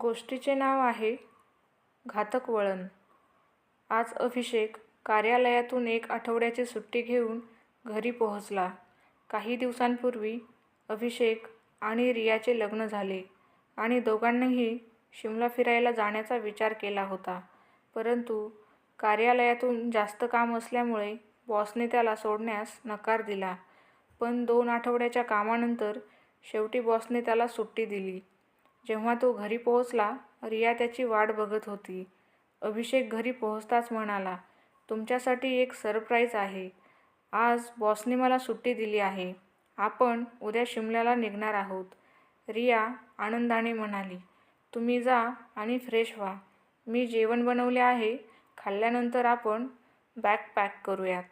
गोष्टीचे नाव आहे घातक वळण. आज अभिषेक कार्यालयातून एक आठवड्याची सुट्टी घेऊन घरी पोहोचला. काही दिवसांपूर्वी अभिषेक आणि रियाचे लग्न झाले आणि दोघांनीही शिमला फिरायला जाण्याचा विचार केला होता. परंतु कार्यालयातून जास्त काम असल्यामुळे बॉसने त्याला सोडण्यास नकार दिला. पण दोन आठवड्याच्या कामानंतर शेवटी बॉसने त्याला सुट्टी दिली. जेव्हा तो घरी पोहोचला रिया त्याची वाट बघत होती. अभिषेक घरी पोहोचताच म्हणाला तुमच्यासाठी एक सरप्राईज आहे. आज बॉसने मला सुट्टी दिली आहे. आपण उद्या शिमल्याला निघणार आहोत. रिया आनंदाने म्हणाली तुम्ही जा आणि फ्रेश व्हा. मी जेवण बनवले आहे. खाल्ल्यानंतर आपण बॅग पॅक करूयात.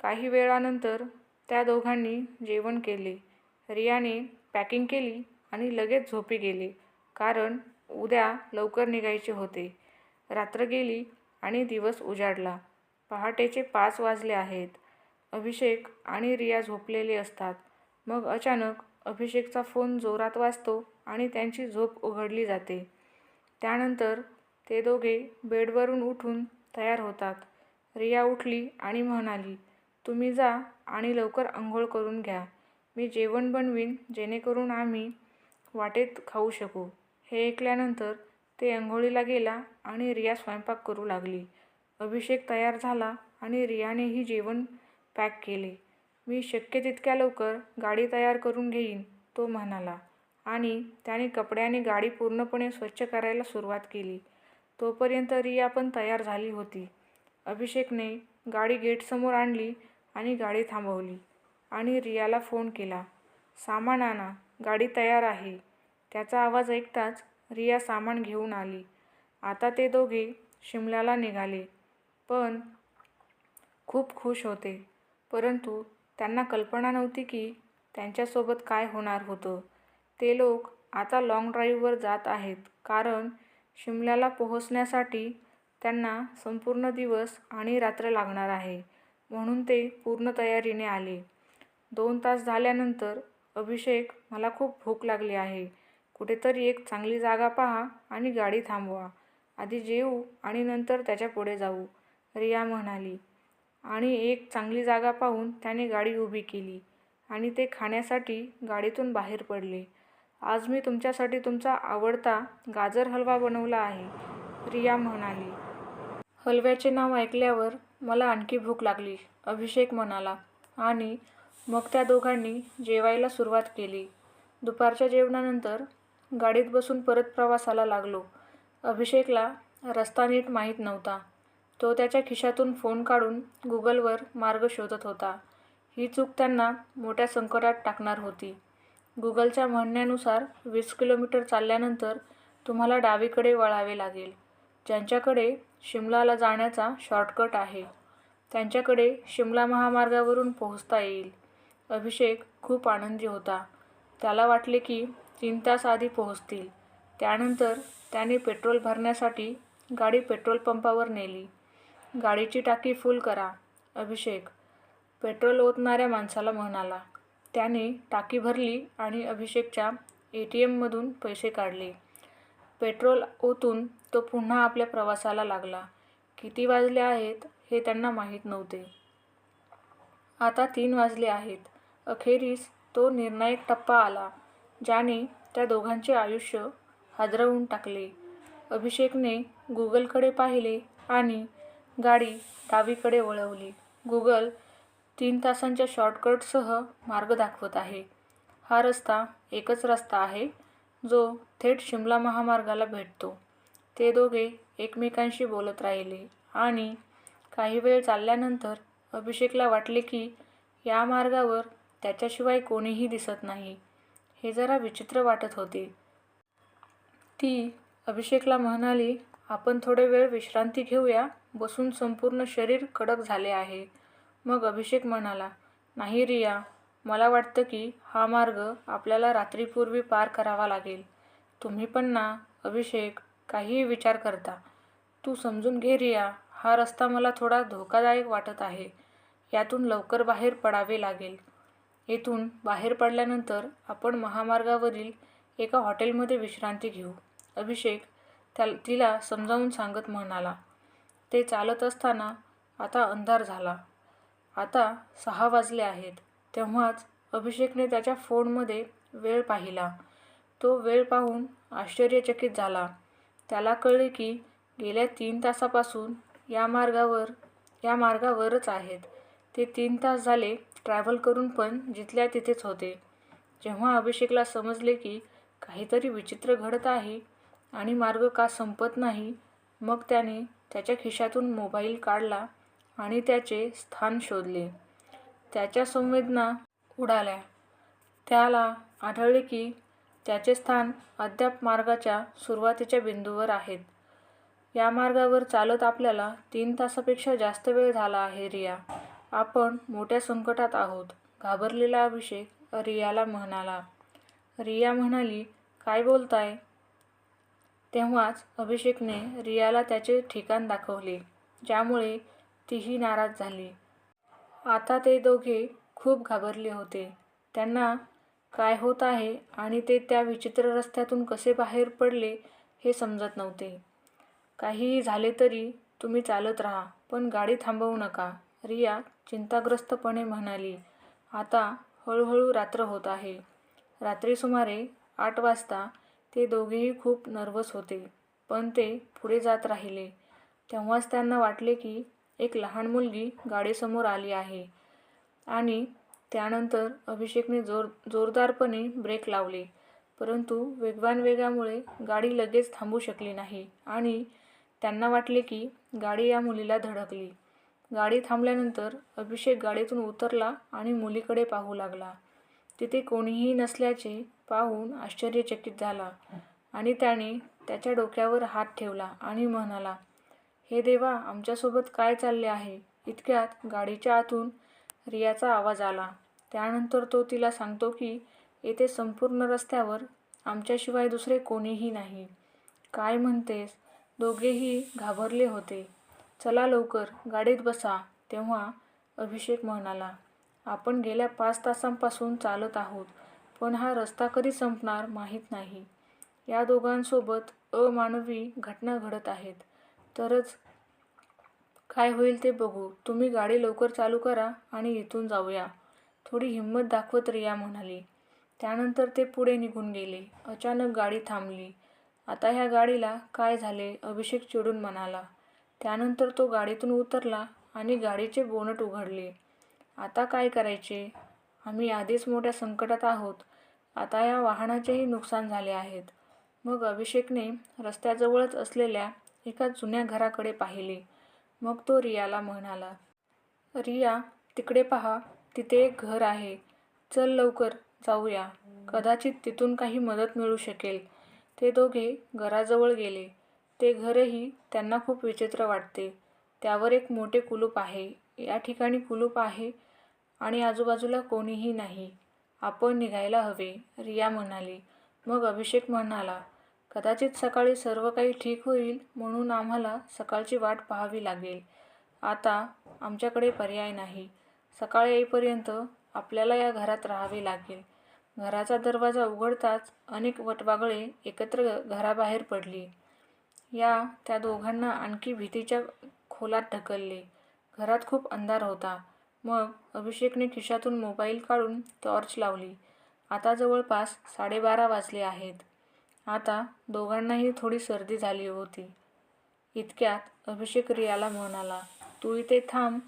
काही वेळानंतर त्या दोघांनी जेवण केले. रियाने पॅकिंग केली. आणि लगेच झोपी गेले. कारण उद्या लवकर निघायचे होते. रात्र गेली आणि दिवस उजाडला. पहाटेचे पाच वाजले आहेत. अभिषेक आणि रिया झोपलेले असतात. मग अचानक अभिषेकचा फोन जोरात वाजतो आणि त्यांची झोप उघडली जाते. त्यानंतर ते दोघे बेडवरून उठून तयार होतात. रिया उठली आणि म्हणाली तुम्ही जा आणि लवकर आंघोळ करून घ्या. मी जेवण बनवीन जेणेकरून आम्ही वाटेत खाऊ शकू. हे ऐकल्यानंतर ते अंघोळीला गेला आणि रिया स्वयंपाक करू लागली. अभिषेक तयार झाला आणि रियानेही जेवण पॅक केले. मी शक्य तितक्या लवकर गाडी तयार करून घेईन तो म्हणाला आणि त्याने कपड्याने गाडी पूर्णपणे स्वच्छ करायला सुरुवात केली. तोपर्यंत रिया पण तयार झाली होती. अभिषेकने गाडी गेटसमोर आणली आणि गाडी थांबवली आणि रियाला फोन केला सामान आणा. गाडी तयार आहे. त्याचा आवाज ऐकताच रिया सामान घेऊन आली. आता ते दोघे शिमल्याला निघाले. पण खूप खुश होते. परंतु त्यांना कल्पना नव्हती की त्यांच्यासोबत काय होणार होतं. ते लोक आता लाँग ड्राईव्हवर जात आहेत. कारण शिमल्याला पोहोचण्यासाठी त्यांना संपूर्ण दिवस आणि रात्र लागणार आहे. म्हणून ते पूर्ण तयारीने आले. दोन तास झाल्यानंतर अभिषेक मला खूप भूक लागली आहे. कुठेतरी एक चांगली जागा पहा आणि गाडी थांबवा. आधी जेऊ आणि नंतर त्याच्या पुढे जाऊ रिया म्हणाली. आणि एक चांगली जागा पाहून त्याने गाडी उभी केली आणि ते खाण्यासाठी गाडीतून बाहेर पडले. आज मी तुमच्यासाठी तुमचा आवडता गाजर हलवा बनवला आहे रिया म्हणाली. हलव्याचे नाव ऐकल्यावर मला आणखी भूक लागली अभिषेक म्हणाला. आणि मग त्या दोघांनी जेवायला सुरुवात केली. दुपारच्या जेवणानंतर गाडीत बसून परत प्रवासाला लागलो. अभिषेकला रस्ता नीट माहीत नव्हता. तो त्याच्या खिशातून फोन काढून गुगलवर मार्ग शोधत होता. ही चूक त्यांना मोठ्या संकटात टाकणार होती. गुगलच्या म्हणण्यानुसार वीस किलोमीटर चालल्यानंतर तुम्हाला डावीकडे वळावे लागेल. ज्यांच्याकडे शिमलाला जाण्याचा शॉर्टकट आहे त्यांच्याकडे शिमला महामार्गावरून पोहोचता येईल. अभिषेक खूप आनंदी होता. त्याला वाटले की तीन तास आधी पोहोचतील. त्यानंतर त्याने पेट्रोल भरण्यासाठी गाडी पेट्रोल पंपावर नेली. गाडीची टाकी फुल करा अभिषेक. पेट्रोल ओतणाऱ्या माणसाला म्हणाला. त्याने टाकी भरली आणि अभिषेकच्या ए टी एममधून पैसे काढले. पेट्रोल ओतून तो पुन्हा आपल्या प्रवासाला लागला. किती वाजले आहेत हे त्यांना माहीत नव्हते. आता तीन वाजले आहेत. अखेरीस तो निर्णायक टप्पा आला ज्याने त्या दोघांचे आयुष्य हादरवून टाकले. अभिषेकने गुगलकडे पाहिले आणि गाडी डावीकडे वळवली. गुगल तीन तासांच्या शॉर्टकटसह मार्ग दाखवत आहे. हा रस्ता एकच रस्ता आहे जो थेट शिमला महामार्गाला भेटतो. ते दोघे एकमेकांशी बोलत राहिले आणि काही वेळ चालल्यानंतर अभिषेकला वाटले की या मार्गावर त्याच्याशिवाय कोणीही दिसत नाही. हे जरा विचित्र वाटत होते. ती अभिषेकला म्हणाली आपण थोडे वेळ विश्रांती घेऊया. बसून संपूर्ण शरीर कडक झाले आहे. मग अभिषेक म्हणाला नाही रिया मला वाटतं की हा मार्ग आपल्याला रात्रीपूर्वी पार करावा लागेल. तुम्ही पण ना अभिषेक काहीही विचार करता. तू समजून घे रिया हा रस्ता मला थोडा धोकादायक वाटत आहे. यातून लवकर बाहेर पडावे लागेल. येथून बाहेर पडल्यानंतर आपण महामार्गावरील एका हॉटेलमध्ये विश्रांती घेऊ अभिषेक त्या तिला समजावून सांगत म्हणाला. ते चालत असताना आता अंधार झाला. आता सहा वाजले आहेत. तेव्हाच अभिषेकने त्याच्या फोनमध्ये वेळ पाहिला. तो वेळ पाहून आश्चर्यचकित झाला. त्याला कळले की गेल्या तीन तासापासून या मार्गावर या मार्गावरच आहेत. ते तीन तास झाले ट्रॅव्हल करून पण जिथल्या तिथेच होते. जेव्हा अभिषेकला समजले की काहीतरी विचित्र घडत आहे आणि मार्ग का संपत नाही मग त्याने त्याच्या खिशातून मोबाईल काढला आणि त्याचे स्थान शोधले. त्याच्या संवेदना उडाल्या. त्याला आढळले की त्याचे स्थान अद्याप मार्गाच्या सुरुवातीच्या बिंदूवर आहेत. या मार्गावर चालत आपल्याला तीन तासापेक्षा जास्त वेळ झाला आहे रिया. आपण मोठ्या संकटात आहोत. घाबरलेला अभिषेक रियाला म्हणाला. रिया म्हणाली काय बोलताय? तेव्हाच अभिषेकने रियाला त्याचे ठिकाण दाखवले ज्यामुळे तीही नाराज झाली. आता ते दोघे खूप घाबरले होते. त्यांना काय होत आहे आणि ते त्या विचित्र रस्त्यातून कसे बाहेर पडले हे समजत नव्हते. काहीही झाले तरी तुम्ही चालत राहा पण गाडी थांबवू नका. रिया चिंताग्रस्तपणे म्हणाली आता हळूहळू रात्र होत आहे. रात्री सुमारे आठ वाजता ते दोघेही खूप नर्वस होते पण ते पुढे जात राहिले. तेव्हाच त्यांना वाटले की एक लहान मुलगी गाडीसमोर आली आहे आणि त्यानंतर अभिषेकने जोर जोरदारपणे ब्रेक लावले. परंतु वेगवान वेगामुळे गाडी लगेच थांबू शकली नाही आणि त्यांना वाटले की गाडी या मुलीला धडकली. गाडी थांबल्यानंतर अभिषेक गाडीतून उतरला आणि मुलीकडे पाहू लागला. तिथे कोणीही नसल्याचे पाहून आश्चर्यचकित झाला आणि त्याने त्याच्या डोक्यावर हात ठेवला आणि म्हणाला हे देवा आमच्यासोबत काय चालले आहे इतक्यात गाडीच्या आतून रियाचा आवाज आला. त्यानंतर तो तिला सांगतो की येथे संपूर्ण रस्त्यावर आमच्याशिवाय दुसरे कोणीही नाही. काय म्हणतेस? दोघेही घाबरले होते. चला लवकर गाडीत बसा तेव्हा अभिषेक म्हणाला. आपण गेल्या पाच तासांपासून चालत आहोत पण हा रस्ता कधी संपणार माहीत नाही. या दोघांसोबत अमानवी घटना घडत आहेत. तरच काय होईल ते बघू. तुम्ही गाडी लवकर चालू करा आणि इथून जाऊया. थोडी हिंमत दाखवत रिया म्हणाली. त्यानंतर ते पुढे निघून गेले. अचानक गाडी थांबली. आता ह्या गाडीला काय झाले? अभिषेक चिडून म्हणाला. त्यानंतर तो गाडीतून उतरला आणि गाडीचे बोनट उघडले. आता काय करायचे? आम्ही आधीच मोठ्या संकटात आहोत. आता या वाहनाचेही नुकसान झाले आहेत. मग अभिषेकने रस्त्याजवळच असलेल्या एका जुन्या घराकडे पाहिले. मग तो रियाला म्हणाला रिया तिकडे पहा. तिथे एक घर आहे. चल लवकर जाऊया. कदाचित तिथून काही मदत मिळू शकेल. ते दोघे घराजवळ गेले. ते घरही त्यांना खूप विचित्र वाटते. त्यावर एक मोठे कुलूप आहे. या ठिकाणी कुलूप आहे आणि आजूबाजूला कोणीही नाही. आपण निघायला हवे रिया म्हणाली. मग अभिषेक म्हणाला कदाचित सकाळी सर्व काही ठीक होईल म्हणून आम्हाला सकाळची वाट पाहावी लागेल. आता आमच्याकडे पर्याय नाही. सकाळ येईपर्यंत आपल्याला या घरात राहावे लागेल. घराचा दरवाजा उघडताच अनेक वटवागळे एकत्र घराबाहेर पडली. या त्या दोघांना आणखी भीतीच्या खोलात ढकलले. घरात खूप अंधार होता. मग अभिषेकने खिशातून मोबाईल काढून टॉर्च लावली. आता जवळपास साडेबारा वाजले आहेत. आता दोघांनाही थोडी सर्दी झाली होती. इतक्यात अभिषेक रियाला म्हणाला तू इथे थांब.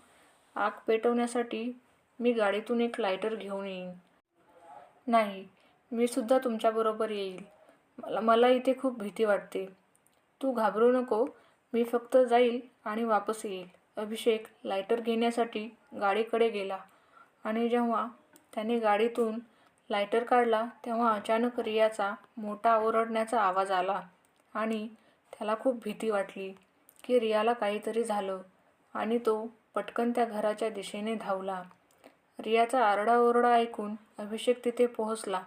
आग पेटवण्यासाठी मी गाडीतून एक लायटर घेऊन येईन. नाही मी सुद्धा तुमच्याबरोबर येईल. मला मला इथे खूप भीती वाटते. तू घाबरू नको. मी फक्त जाईल आणि वापस येईल. अभिषेक लायटर घेण्यासाठी गाडीकडे गेला आणि जेव्हा त्याने गाडीतून लायटर काढला तेव्हा अचानक रियाचा मोठा ओरडण्याचा आवाज आला आणि त्याला खूप भीती वाटली की रियाला काहीतरी झालं आणि तो पटकन त्या घराच्या दिशेने धावला. रियाचा आरडाओरडा ऐकून अभिषेक तिथे पोहोचला.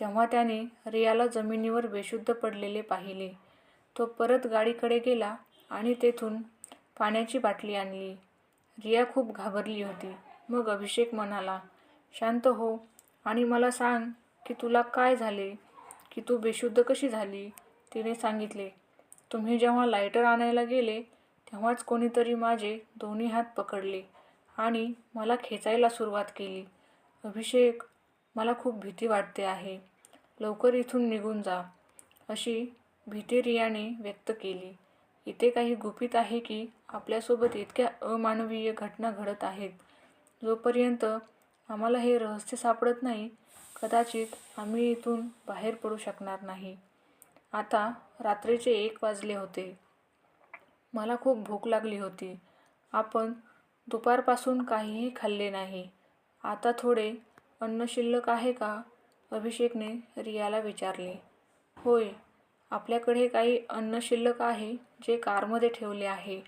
तेव्हा त्याने रियाला जमिनीवर बेशुद्ध पडलेले पाहिले. तो परत गाडीकडे गेला आणि तेथून पाण्याची बाटली आणली. रिया खूप घाबरली होती. मग अभिषेक म्हणाला शांत हो आणि मला सांग की तुला काय झाले? की तू बेशुद्ध कशी झाली? तिने सांगितले तुम्ही जेव्हा लायटर आणायला गेले तेव्हाच कोणीतरी माझे दोन्ही हात पकडले आणि मला खेचायला सुरुवात केली. अभिषेक मला खूप भीती वाटते आहे. लवकर इथून निघून जा. अशी भीती रियाने व्यक्त केली. इथे काही गुपित आहे की आपल्यासोबत इतक्या अमानवीय घटना घडत आहेत. जोपर्यंत आम्हाला हे रहस्य सापडत नाही कदाचित आम्ही इथून बाहेर पडू शकणार नाही. आता रात्रीचे एक वाजले होते. मला खूप भूक लागली होती. आपण दुपारपासून काहीही खाल्ले नाही. आता थोडे अन्न शिल्लक आहे का? अभिषेकने रियाला विचारले. होय आपल्याकडे काही अन्न शिल्लक आहे जे कारमध्ये ठेवले आहे.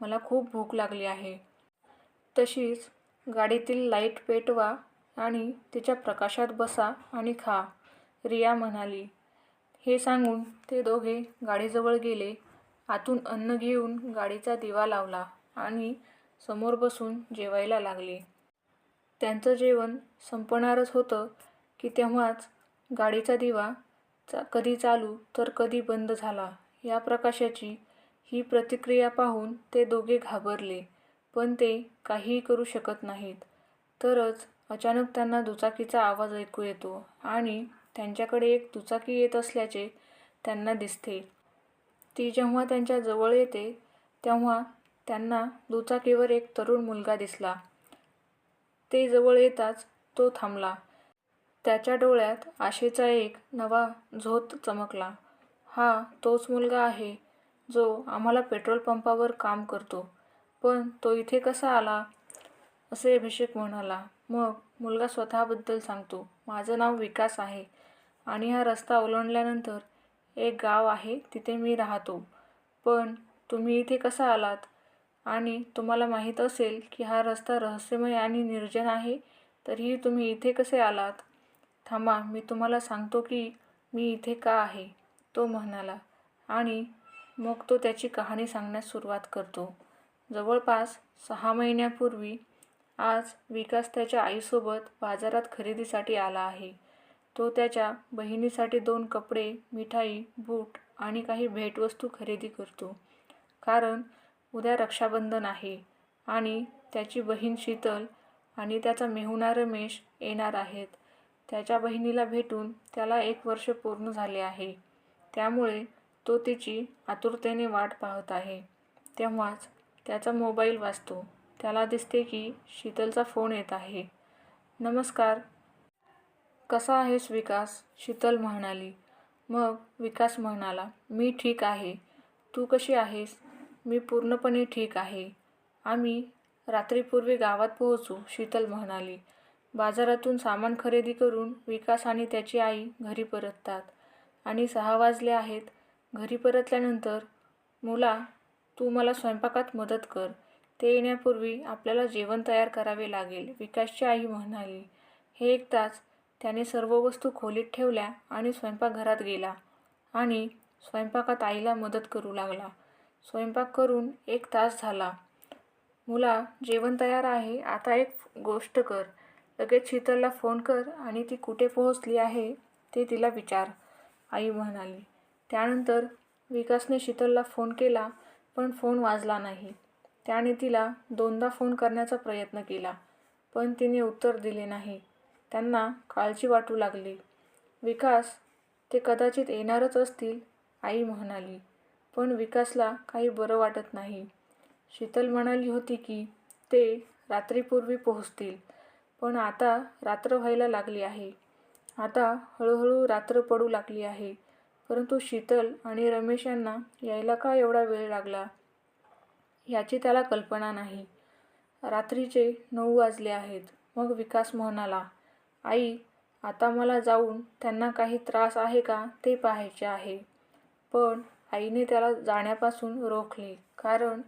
मला खूप भूक लागली आहे. तशीच गाडीतील लाइट पेटवा आणि तिच्या प्रकाशात बसा आणि खा रिया म्हणाली. हे सांगून ते दोघे गाडीजवळ गेले. आतून अन्न घेऊन गाडीचा दिवा लावला आणि समोर बसून जेवायला लागले. त्यांचं जेवण संपणारच होतं की तेव्हाच गाडीचा दिवा चा कधी चालू तर कधी बंद झाला या प्रकाशाची ही प्रतिक्रिया पाहून ते दोघे घाबरले पण ते काहीही करू शकत नाहीत. तरच अचानक त्यांना दुचाकीचा आवाज ऐकू येतो आणि त्यांच्याकडे एक दुचाकी येत असल्याचे त्यांना दिसते. ती जेव्हा त्यांच्या जवळ येते तेव्हा त्यांना दुचाकीवर एक तरुण मुलगा दिसला. ते जवळ येताच तो थांबला. त्याच्या डोळ्यात आशेचा एक नवा झोत चमकला. हा तोच मुलगा आहे जो आम्हाला पेट्रोल पंपावर काम करतो. पण तो इथे कसा आला? असे अभिषेक म्हणाला. मग मुलगा स्वतःबद्दल सांगतो. माझं नाव विकास आहे आणि हा रस्ता ओलांडल्यानंतर एक गाव आहे तिथे मी राहतो. पण तुम्ही इथे कसा आलात? आणि तुम्हाला माहीत असेल की हा रस्ता रहस्यमय आणि निर्जन आहे तरीही तुम्ही इथे कसे आलात? थांबा मी तुम्हाला सांगतो की मी इथे का आहे तो म्हणाला. आणि मग तो त्याची कहाणी सांगण्यास सुरुवात करतो. जवळपास सहा महिन्यापूर्वी आज विकास त्याच्या आईसोबत बाजारात खरेदीसाठी आला आहे. तो त्याच्या बहिणीसाठी दोन कपडे मिठाई बूट आणि काही भेटवस्तू खरेदी करतो. कारण उद्या रक्षाबंधन आहे आणि त्याची बहीण शीतल आणि त्याचा मेहुणा रमेश येणार आहेत. त्याच्या बहिणीला भेटून त्याला एक वर्ष पूर्ण झाले आहे. त्यामुळे तो तिची आतुरतेने वाट पाहत आहे. तेव्हाच त्याचा मोबाईल वाजतो. त्याला दिसते की शीतलचा फोन येत आहे. नमस्कार. कसा आहेस विकास? शीतल म्हणाली. मग विकास म्हणाला मी ठीक आहे. तू कशी आहेस? मी पूर्णपणे ठीक आहे. आम्ही रात्रीपूर्वी गावात पोहोचू शीतल म्हणाली. बाजारातून सामान खरेदी करून विकास आणि त्याची आई घरी परततात. आणि सहा वाजले आहेत. घरी परतल्यानंतर मुला तू मला स्वयंपाकात मदत कर ते येण्यापूर्वी आपल्याला जेवण तयार करावे लागेल विकासची आई म्हणाली. हे ऐकताच त्याने सर्व वस्तू खोलीत ठेवल्या आणि स्वयंपाकघरात गेला आणि स्वयंपाकात आईला मदत करू लागला. स्वयंपाक करून एक तास झाला. मुला जेवण तयार आहे. आता एक गोष्ट कर. लगेच शीतलला फोन कर आणि ती कुठे पोहोचली आहे ते तिला विचार आई म्हणाली. त्यानंतर विकासने शीतलला फोन केला पण फोन वाजला नाही. त्याने तिला दोनदा फोन करण्याचा प्रयत्न केला पण तिने उत्तर दिले नाही. त्यांना काळजी वाटू लागली. विकास ते कदाचित येणारच असतील आई म्हणाली. पण विकासला काही बरं वाटत नाही. शीतल म्हणाली होती की ते रात्रीपूर्वी पोहोचतील. पण आता रात्र व्हायला लागली आहे. आता हळूहळू रात्र पडू लागली आहे. परंतु शीतल आणि रमेश यांना यायला का एवढा वेळ लागला? याची त्याला कल्पना नाही. रात्रीचे नऊ वाजले आहेत. मग विकास म्हणाला आई आता मला जाऊन त्यांना काही त्रास आहे का ते पाहायचे आहे. पण आईने त्याला जाण्यापासून रोखले कारण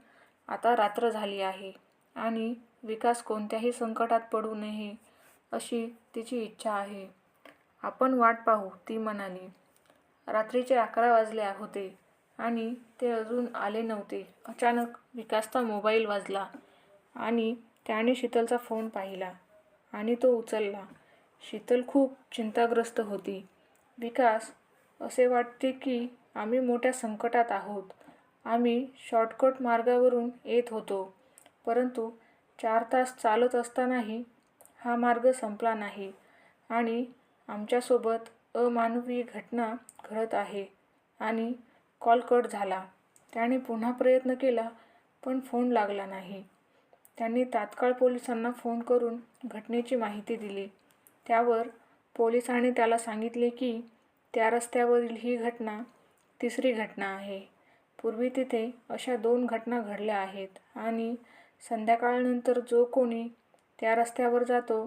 आता रात्र झाली आहे आणि विकास कोणत्याही संकटात पडू नये अशी तिची इच्छा आहे. आपण वाट पाहू ती म्हणाली रात्रीचे अकरा वाजले होते आणि ते अजून आले नव्हते. अचानक विकासचा मोबाईल वाजला आणि त्याने शीतलचा फोन पाहिला आणि तो उचलला. शीतल खूप चिंताग्रस्त होती. विकास असे वाटते की आम्ही मोठ्या संकटात आहोत. आम्ही शॉर्टकट मार्गावरून येत होतो परंतु चार तास चालत असतानाही हा मार्ग संपला नाही आणि आमच्यासोबत अमानवी घटना घडत आहे आणि कॉल कट झाला. त्याने पुन्हा प्रयत्न केला पण फोन लागला नाही. त्यांनी तात्काळ पोलिसांना फोन करून घटनेची माहिती दिली. त्यावर पोलिसांनी त्याला सांगितले की त्या रस्त्यावरील ही घटना तिसरी घटना आहे. पूर्वी तिथे अशा दोन घटना घडल्या आहेत आणि संध्याकाळनंतर जो कोणी त्या रस्त्यावर जातो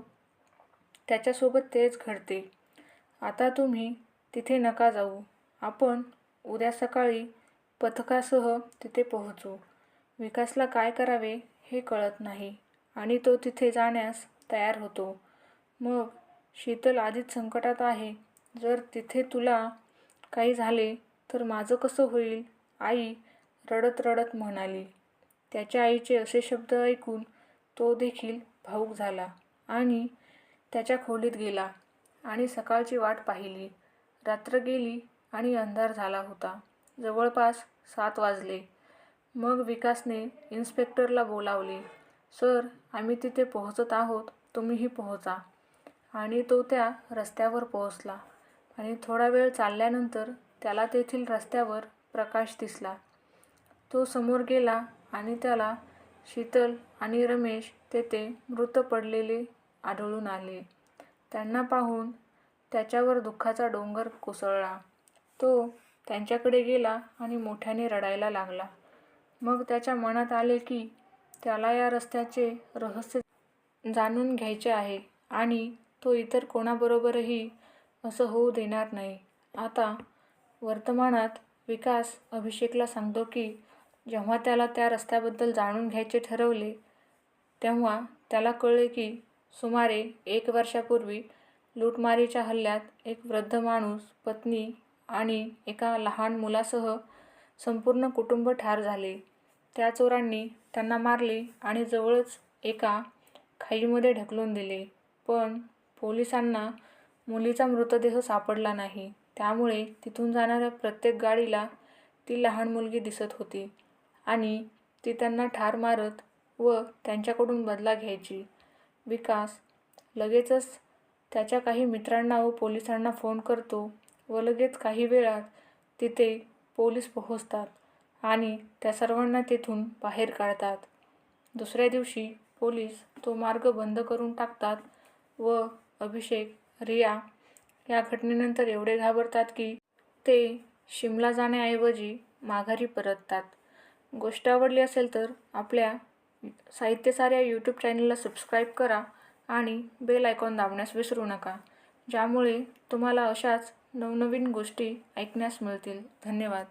त्याच्यासोबत तेच घडते. आता तुम्ही तिथे नका जाऊ. आपण उद्या सकाळी पथकासह तिथे पोहोचू. विकासला काय करावे हे कळत नाही आणि तो तिथे जाण्यास तयार होतो. मग शीतल आधीच संकटात आहे. जर तिथे तुला काही झाले तर माझं कसं होईल? आई रडत रडत म्हणाली. त्याच्या आईचे असे शब्द ऐकून तो देखील भाऊक झाला आणि त्याच्या खोलीत गेला आणि सकाळची वाट पाहिली. रात्र गेली आणि अंधार झाला होता. जवळपास सात वाजले. मग विकासने इन्स्पेक्टरला बोलावले सर आम्ही तिथे पोहोचत आहोत. तुम्हीही पोहोचा. आणि तो त्या रस्त्यावर पोहोचला आणि थोडा वेळ चालल्यानंतर त्याला तेथील रस्त्यावर प्रकाश दिसला. तो समोर गेला आणि त्याला शीतल आणि रमेश तेथे मृत पडलेले आढळून आले. त्यांना पाहून त्याच्यावर दुःखाचा डोंगर कोसळला. तो त्यांच्याकडे गेला आणि मोठ्याने रडायला लागला. मग त्याच्या मनात आले की त्याला या रस्त्याचे रहस्य जाणून घ्यायचे आहे आणि तो इतर कोणाबरोबरही असं होऊ देणार नाही. आता वर्तमानात विकास अभिषेकला सांगतो की जेव्हा त्याला त्या रस्त्याबद्दल जाणून घ्यायचे ठरवले तेव्हा त्याला कळले की सुमारे एक वर्षापूर्वी लूटमारीच्या हल्ल्यात एक वृद्ध माणूस पत्नी आणि एका लहान मुलासह संपूर्ण कुटुंब ठार झाले. त्या चोरांनी त्यांना मारले आणि जवळच एका खाईमध्ये ढकलून दिले. पण पोलिसांना मुलीचा मृतदेह सापडला नाही. त्यामुळे तिथून जाणाऱ्या प्रत्येक गाडीला ती लहान मुलगी दिसत होती. आणि ती त्यांना ठार मारत व त्यांच्याकडून बदला घ्यायची. विकास लगेचच त्याच्या काही मित्रांना व पोलिसांना फोन करतो व लगेच काही वेळात तिथे पोलीस पोहोचतात आणि त्या सर्वांना तेथून बाहेर काढतात. दुसऱ्या दिवशी पोलीस तो मार्ग बंद करून टाकतात व अभिषेक रिया या घटनेनंतर एवढे घाबरतात की ते शिमला जाण्याऐवजी माघारी परततात. गोष्ट आवडली असेल तर आपल्या साहित्यसार या यूट्यूब चॅनलला सबस्क्राईब करा आणि बेल आयकॉन दाबण्यास विसरू नका. ज्यामुळे तुम्हाला अशाच नवनवीन गोष्टी ऐकण्यास मिळतील. धन्यवाद.